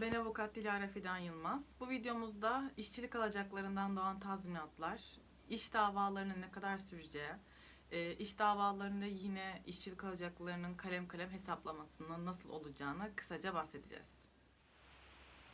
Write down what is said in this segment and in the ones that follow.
Ben avukat Dilara Fidan Yılmaz. Bu videomuzda işçilik alacaklarından doğan tazminatlar, iş davalarının ne kadar süreceği, e, iş davalarında yine işçilik alacaklarının kalem kalem hesaplamasının nasıl olacağını kısaca bahsedeceğiz.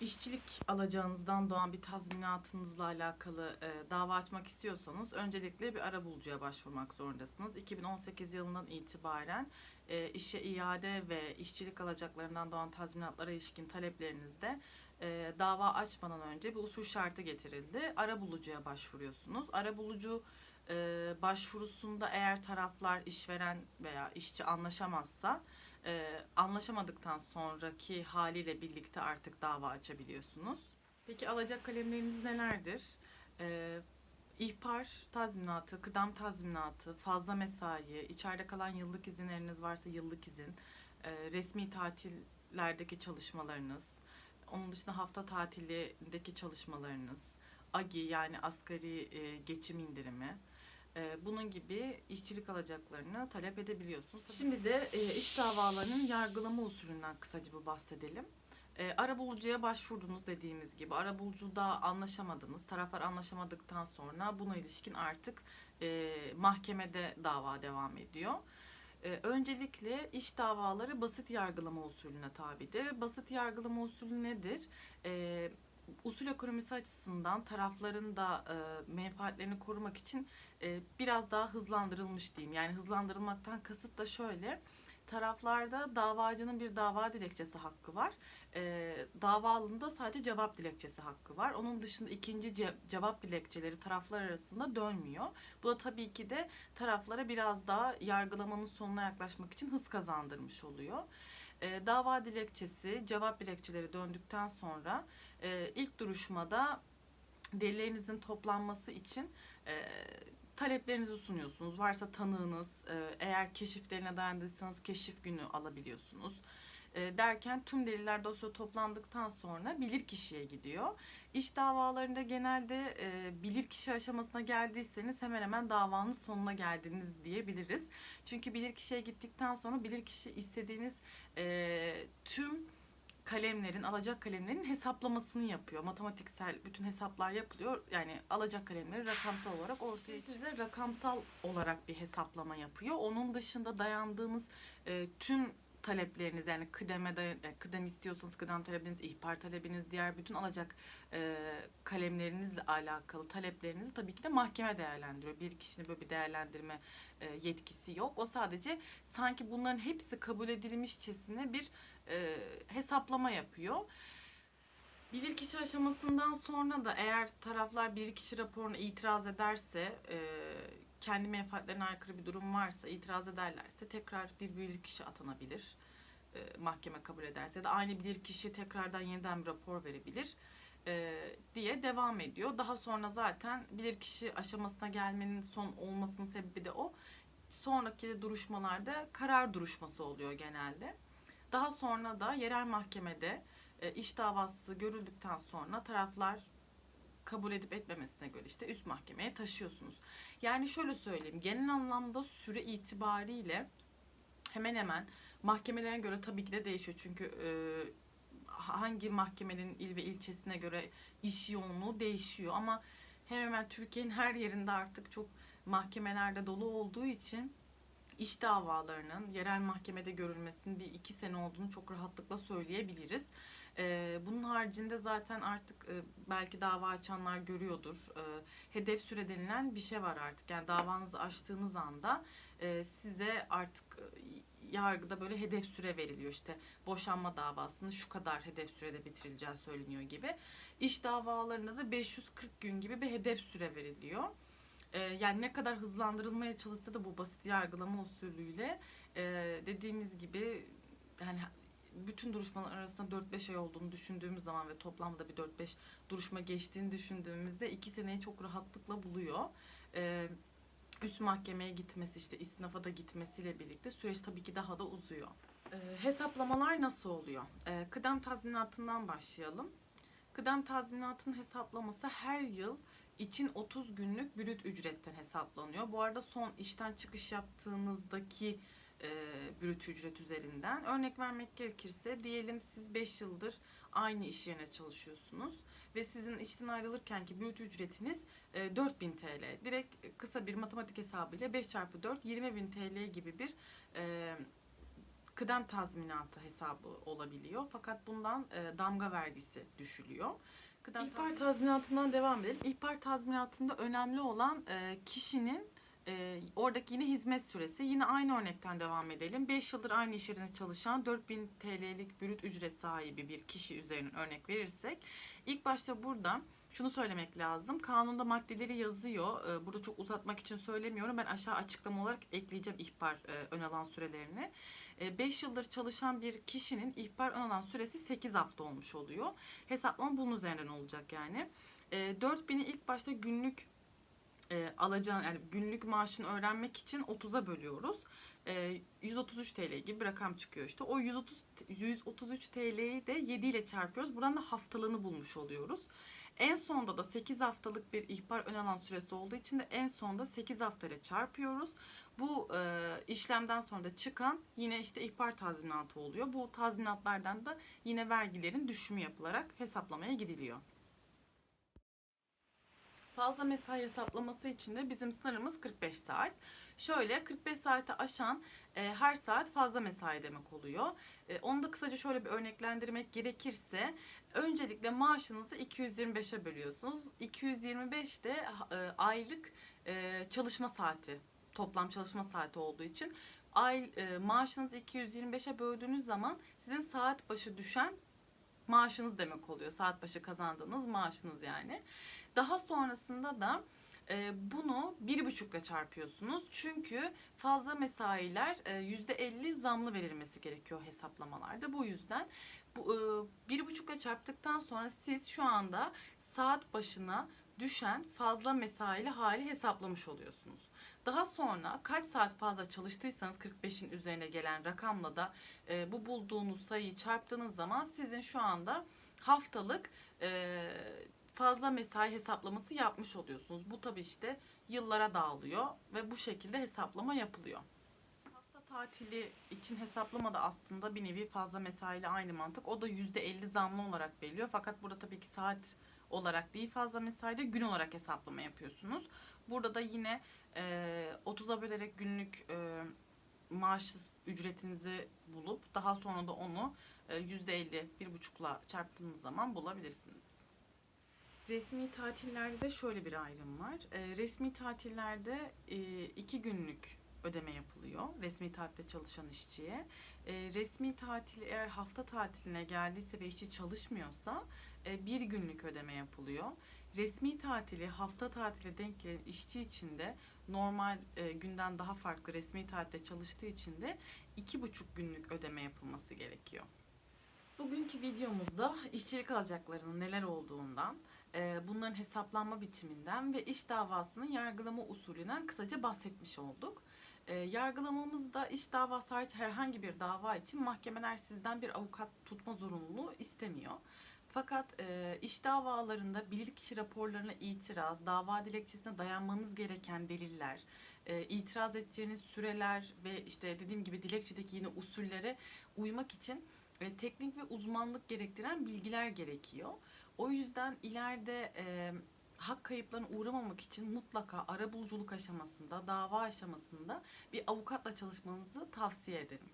İşçilik alacağınızdan doğan bir tazminatınızla alakalı e, dava açmak istiyorsanız öncelikle bir ara bulucuya başvurmak zorundasınız. 2018 yılından itibaren e, işe iade ve işçilik alacaklarından doğan tazminatlara ilişkin taleplerinizde e, dava açmadan önce bir usul şartı getirildi. Ara bulucuya başvuruyorsunuz. Ara bulucu e, başvurusunda eğer taraflar işveren veya işçi anlaşamazsa e, anlaşamadıktan sonraki haliyle birlikte artık dava açabiliyorsunuz. Peki alacak kalemleriniz nelerdir? E, ihbar tazminatı, kıdem tazminatı, fazla mesai, içeride kalan yıllık izinleriniz varsa yıllık izin, e, resmi tatillerdeki çalışmalarınız, onun dışında hafta tatilindeki çalışmalarınız, AGI yani asgari e, geçim indirimi, bunun gibi işçilik alacaklarını talep edebiliyorsunuz. Şimdi de e, iş davalarının yargılama usulünden kısaca bir bahsedelim. E, arabulucuya başvurdunuz dediğimiz gibi. Arabulucuda anlaşamadınız. Taraflar anlaşamadıktan sonra buna ilişkin artık e, mahkemede dava devam ediyor. E, öncelikle iş davaları basit yargılama usulüne tabidir. Basit yargılama usulü nedir? E, usul ekonomisi açısından tarafların da e, menfaatlerini korumak için e, biraz daha hızlandırılmış diyeyim. Yani hızlandırılmaktan kasıt da şöyle. Taraflarda davacının bir dava dilekçesi hakkı var. E, davalının da sadece cevap dilekçesi hakkı var. Onun dışında ikinci ce- cevap dilekçeleri taraflar arasında dönmüyor. Bu da tabii ki de taraflara biraz daha yargılamanın sonuna yaklaşmak için hız kazandırmış oluyor. E, dava dilekçesi, cevap dilekçeleri döndükten sonra e, ilk duruşmada delillerinizin toplanması için e, taleplerinizi sunuyorsunuz. Varsa tanığınız, e, eğer keşiflerine dayandıysanız keşif günü alabiliyorsunuz. E, derken tüm deliller dosya toplandıktan sonra bilirkişiye gidiyor. İş davalarında genelde e, bilirkişi aşamasına geldiyseniz hemen hemen davanın sonuna geldiniz diyebiliriz. Çünkü bilirkişiye gittikten sonra bilirkişi istediğiniz e, tüm kalemlerin, alacak kalemlerin hesaplamasını yapıyor. Matematiksel bütün hesaplar yapılıyor. Yani alacak kalemleri rakamsal olarak ortaya size rakamsal olarak bir hesaplama yapıyor. Onun dışında dayandığınız e, tüm talepleriniz yani kıdeme dayan, yani kıdem istiyorsanız kıdem talebiniz, ihbar talebiniz, diğer bütün alacak e, kalemlerinizle alakalı taleplerinizi tabii ki de mahkeme değerlendiriyor. Bir kişinin böyle bir değerlendirme e, yetkisi yok. O sadece sanki bunların hepsi kabul edilmişçesine bir e, hesaplama yapıyor. Bilirkişi aşamasından sonra da eğer taraflar bilirkişi raporuna itiraz ederse, e, kendi menfaatlerine aykırı bir durum varsa, itiraz ederlerse tekrar bir bilirkişi atanabilir. E, mahkeme kabul ederse ya da aynı bilirkişi tekrardan yeniden bir rapor verebilir e, diye devam ediyor. Daha sonra zaten bilirkişi aşamasına gelmenin son olmasının sebebi de o. Sonraki duruşmalarda karar duruşması oluyor genelde. Daha sonra da yerel mahkemede e, iş davası görüldükten sonra taraflar kabul edip etmemesine göre işte üst mahkemeye taşıyorsunuz. Yani şöyle söyleyeyim genel anlamda süre itibariyle hemen hemen mahkemelere göre tabii ki de değişiyor. Çünkü e, hangi mahkemenin il ve ilçesine göre iş yoğunluğu değişiyor ama hemen hemen Türkiye'nin her yerinde artık çok mahkemelerde dolu olduğu için iş davalarının yerel mahkemede görülmesinin bir iki sene olduğunu çok rahatlıkla söyleyebiliriz. Ee, bunun haricinde zaten artık e, belki dava açanlar görüyordur. Ee, hedef süre denilen bir şey var artık. Yani davanızı açtığınız anda e, size artık e, yargıda böyle hedef süre veriliyor. İşte boşanma davasını şu kadar hedef sürede bitirileceği söyleniyor gibi. İş davalarında da 540 gün gibi bir hedef süre veriliyor. Yani ne kadar hızlandırılmaya çalışsa da bu basit yargılama usulüyle e, dediğimiz gibi yani bütün duruşmalar arasında 4-5 ay olduğunu düşündüğümüz zaman ve toplamda bir 4-5 duruşma geçtiğini düşündüğümüzde 2 seneyi çok rahatlıkla buluyor. Ee, üst mahkemeye gitmesi işte isnafa da gitmesiyle birlikte süreç tabii ki daha da uzuyor. Ee, hesaplamalar nasıl oluyor? Ee, kıdem tazminatından başlayalım. Kıdem tazminatının hesaplaması her yıl için 30 günlük brüt ücretten hesaplanıyor. Bu arada son işten çıkış yaptığınızdaki e, brüt ücret üzerinden. Örnek vermek gerekirse diyelim siz 5 yıldır aynı iş yerine çalışıyorsunuz ve sizin işten ayrılırkenki brüt ücretiniz e, 4000 TL. Direkt kısa bir matematik hesabıyla 5 çarpı 4 20.000 TL gibi bir e, kıdem tazminatı hesabı olabiliyor. Fakat bundan e, damga vergisi düşülüyor. Kıdem İhbar tazminatından devam edelim. İhbar tazminatında önemli olan e, kişinin e, oradaki yine hizmet süresi. Yine aynı örnekten devam edelim. 5 yıldır aynı iş yerine çalışan 4000 TL'lik brüt ücret sahibi bir kişi üzerinden örnek verirsek ilk başta burada şunu söylemek lazım. Kanunda maddeleri yazıyor. Ee, Burada çok uzatmak için söylemiyorum. Ben aşağı açıklama olarak ekleyeceğim ihbar e, ön alan sürelerini. 5 yıldır çalışan bir kişinin ihbar ön alan süresi 8 hafta olmuş oluyor. Hesaplama bunun üzerinden olacak yani. 4000'i ilk başta günlük alacağın yani günlük maaşını öğrenmek için 30'a bölüyoruz. E, 133 TL gibi bir rakam çıkıyor işte. O 130 133 TL'yi de 7 ile çarpıyoruz. Buradan da haftalığını bulmuş oluyoruz. En sonda da 8 haftalık bir ihbar ön alan süresi olduğu için de en sonda 8 haftayla çarpıyoruz. Bu e, işlemden sonra da çıkan yine işte ihbar tazminatı oluyor. Bu tazminatlardan da yine vergilerin düşümü yapılarak hesaplamaya gidiliyor. Fazla mesai hesaplaması için de bizim sınırımız 45 saat. Şöyle 45 saate aşan e, her saat fazla mesai demek oluyor. E, onu da kısaca şöyle bir örneklendirmek gerekirse öncelikle maaşınızı 225'e bölüyorsunuz. 225 de e, aylık e, çalışma saati, toplam çalışma saati olduğu için ay e, maaşınızı 225'e böldüğünüz zaman sizin saat başı düşen maaşınız demek oluyor. Saat başı kazandığınız maaşınız yani. Daha sonrasında da e, bunu bir buçukla çarpıyorsunuz. Çünkü fazla mesailer e, yüzde 50 zamlı verilmesi gerekiyor hesaplamalarda. Bu yüzden bu e, bir buçukla çarptıktan sonra siz şu anda saat başına düşen fazla mesaili hali hesaplamış oluyorsunuz. Daha sonra kaç saat fazla çalıştıysanız 45'in üzerine gelen rakamla da e, bu bulduğunuz sayıyı çarptığınız zaman sizin şu anda haftalık e, fazla mesai hesaplaması yapmış oluyorsunuz. Bu tabi işte yıllara dağılıyor ve bu şekilde hesaplama yapılıyor. Hafta tatili için hesaplama da aslında bir nevi fazla mesaiyle aynı mantık. O da %50 zamlı olarak veriliyor. Fakat burada tabii ki saat olarak değil fazla mesaide gün olarak hesaplama yapıyorsunuz. Burada da yine e, 30'a bölerek günlük e, maaş ücretinizi bulup daha sonra da onu e, %50 bir buçukla çarptığınız zaman bulabilirsiniz. Resmi tatillerde de şöyle bir ayrım var. E, resmi tatillerde e, iki günlük ödeme yapılıyor resmi tatilde çalışan işçiye. E, resmi tatil eğer hafta tatiline geldiyse ve işçi çalışmıyorsa e, bir günlük ödeme yapılıyor. Resmi tatili hafta tatile denk gelen işçi için de normal e, günden daha farklı resmi tatilde çalıştığı için de iki buçuk günlük ödeme yapılması gerekiyor. Bugünkü videomuzda işçilik alacaklarının neler olduğundan, e, bunların hesaplanma biçiminden ve iş davasının yargılama usulünden kısaca bahsetmiş olduk. E, yargılamamızda iş davası hariç herhangi bir dava için mahkemeler sizden bir avukat tutma zorunluluğu istemiyor. Fakat e, iş davalarında bilirkişi raporlarına itiraz, dava dilekçesine dayanmanız gereken deliller, e, itiraz edeceğiniz süreler ve işte dediğim gibi dilekçedeki yine usullere uymak için e, teknik ve uzmanlık gerektiren bilgiler gerekiyor. O yüzden ileride e, hak kayıplarına uğramamak için mutlaka arabuluculuk aşamasında, dava aşamasında bir avukatla çalışmanızı tavsiye ederim.